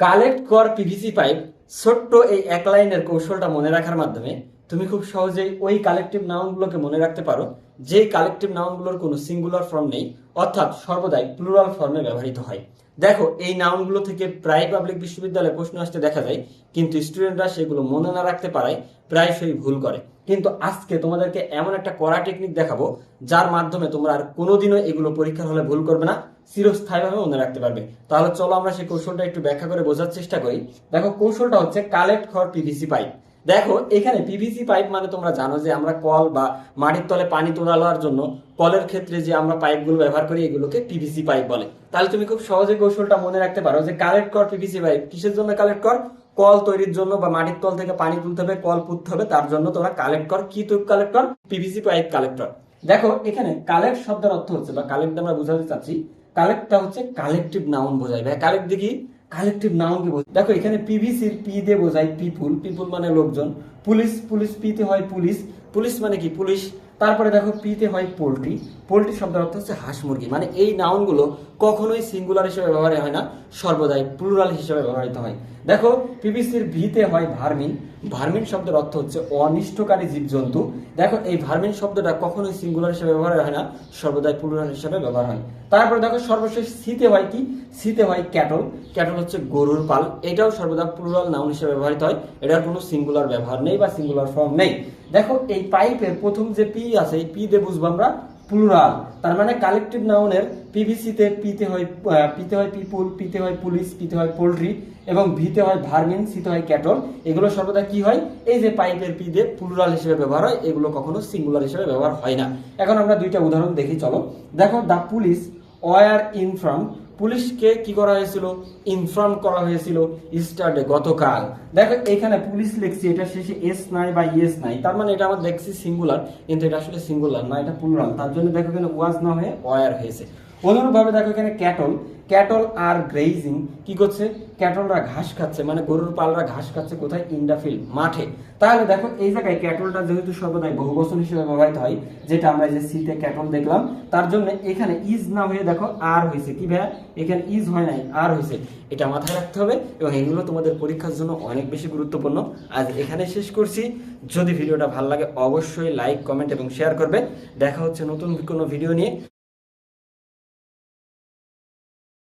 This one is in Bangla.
কালেক্ট কর পিভিসি পাইপ ছোট্ট এই এক লাইনের কৌশলটা মনে রাখার মাধ্যমে তুমি খুব সহজেই ওই কালেকটিভ নাউনগুলোকে মনে রাখতে পারো, যে কালেকটিভ নাউনগুলোর কোনো সিঙ্গুলার ফর্ম নেই, অর্থাৎ সর্বদাই প্লুরাল ফর্মে ব্যবহৃত হয়। দেখো, এই নাউনগুলো থেকে প্রায় পাবলিক বিশ্ববিদ্যালয়ে প্রশ্ন আসতে দেখা যায়, কিন্তু স্টুডেন্টরা সেগুলো মনে না রাখতে পারায় প্রায়শই ভুল করে। কিন্তু আজকে তোমাদেরকে এমন একটা কড়া টেকনিক দেখাবো, যার মাধ্যমে তোমরা আর কোনোদিনও এগুলো পরীক্ষার হলে ভুল করবে না, চিরস্থায়ীভাবে মনে রাখতে পারবে। তাহলে চলো আমরা সেই কৌশলটা একটু ব্যাখ্যা করে বোঝার চেষ্টা করি। দেখো, কৌশলটা হচ্ছে কালেক্ট ফর পিভিসি পাইপ দেখো, এখানে পিভিসি পাইপ মানে তোমরা জানো যে আমরা কল বা মাটির তলে পানি তোলার জন্য কলের ক্ষেত্রে যে আমরা পাইপগুলো ব্যবহার করি, এগুলোকে পিভিসি পাইপ বলে। তাহলে তুমি খুব সহজে কৌশলটা মনে রাখতে পারো যে কালেক্ট কর পিভিসি পাইপ কিসের জন্য কালেক্ট কর? কল তৈরির জন্য বা মাটির তল থেকে পানি তুলতে হবে, কল পুঁততে হবে, তার জন্য তোমরা কালেক্ট কর। কি তুই কালেক্ট কর? পিভিসি পাইপ কালেক্টর দেখো, এখানে কালেক্ট শব্দের অর্থ হচ্ছে বা কালেক্ট আমরা বুঝাতে চাচ্ছি কালেক্টটা হচ্ছে কালেকটিভ নাউন বোঝায়। ভাই কালেক্ট দেখি। কালেকটিভ নাও কি বোঝায়। দেখো, এখানে পিভিসির পি দিয়ে বোঝায় পিপুল পিপুল মানে লোকজন। পুলিশ পুলিশ পিতে হয় পুলিশ পুলিশ মানে কি? পুলিশ তারপরে দেখো পিতে হয় পোলট্রি। পোলট্রি শব্দের অর্থ হচ্ছে হাঁস মুরগি। মানে এই নাউনগুলো কখনোই সিঙ্গুলার হিসেবে ব্যবহার হয় না, সর্বদাই প্লুরাল হিসেবে ব্যবহৃত হয়। দেখো, পিভিসির ভিতে হয় ভার্মিন। ভার্মিন শব্দের অর্থ হচ্ছে অনিষ্টকারী জীবজন্তু। দেখো, এই ভার্মিন শব্দটা কখনোই সিঙ্গুলার হিসেবে ব্যবহার হয় না, সর্বদাই প্লুরাল হিসেবে ব্যবহার হয়। তারপরে দেখো, সর্বশেষ সিতে হয় কি? সিতে হয় ক্যাটল। ক্যাটল হচ্ছে গরুর পাল। এটাও সর্বদা প্লুরাল নাউন হিসেবে ব্যবহৃত হয়। এটার কোনো সিঙ্গুলার ব্যবহার নেই বা সিঙ্গুলার ফর্ম নেই। দেখো, এই পাইপের প্রথম যে পি আছে? এই পি দিয়ে বুঝব আমরা প্লুরাল তার মানে কালেকটিভ নাউনের পিভিসিতে পিতে হয় পিতে হয় পিপুল পিতে হয় পুলিশ পিতে হয় পোলট্রি এবং ভিতে হয় ভার্মিন সিতে হয় ক্যাটল এগুলো সর্বদা কি হয়? এই যে পাইপের পি দিয়ে প্লুরাল হিসেবে ব্যবহার হয়, এগুলো কখনো সিঙ্গুলার হিসেবে ব্যবহার হয় না। এখন আমরা দুইটা উদাহরণ দেখি, চলো। দেখো দ্য পুলিশ ওয়ার ইনফ্রম পুলিশকে কি করা হয়েছিল? ইনফর্ম করা হয়েছিল স্টার্টে গতকাল। দেখো, এখানে পুলিশ লিখছি, এটা শেষে এস নাই বা ইয়েস নাই। তার মানে এটা আমার দেখছি সিঙ্গুলার কিন্তু এটা আসলে সিঙ্গুলার না, এটা প্লুরাল তার জন্য দেখো এখানে ওয়াজ না হয়ে ওয়ার হয়েছে। অনুরূপভাবে দেখো এখানে ক্যাটল ক্যাটল আর গ্রেজিং কি করছে? ক্যাটলরা ঘাস খাচ্ছে মানে গরুর পালরা ঘাস খাচ্ছে কোথায়? ইন্ডাফিল মাঠে। তাহলে দেখো এই জায়গায় ক্যাটলটা যেহেতু সর্বদাই বহুবচন হিসেবে ব্যবহৃত হয়, যেটা আমরা যে সিতে ক্যাটল দেখলাম, তার জন্য এখানে ইজ না হয়ে দেখো আর হয়েছে। কি ভাইয়া? এখানে ইজ হয় নাই আর হয়েছে। এটা মাথায় রাখতে হবে এবং এগুলো তোমাদের পরীক্ষার জন্য অনেক বেশি গুরুত্বপূর্ণ। আজ এখানে শেষ করছি। যদি ভিডিওটা ভালো লাগে, অবশ্যই লাইক কমেন্ট এবং শেয়ার করবে। দেখা হচ্ছে নতুন কোনো ভিডিও নিয়ে।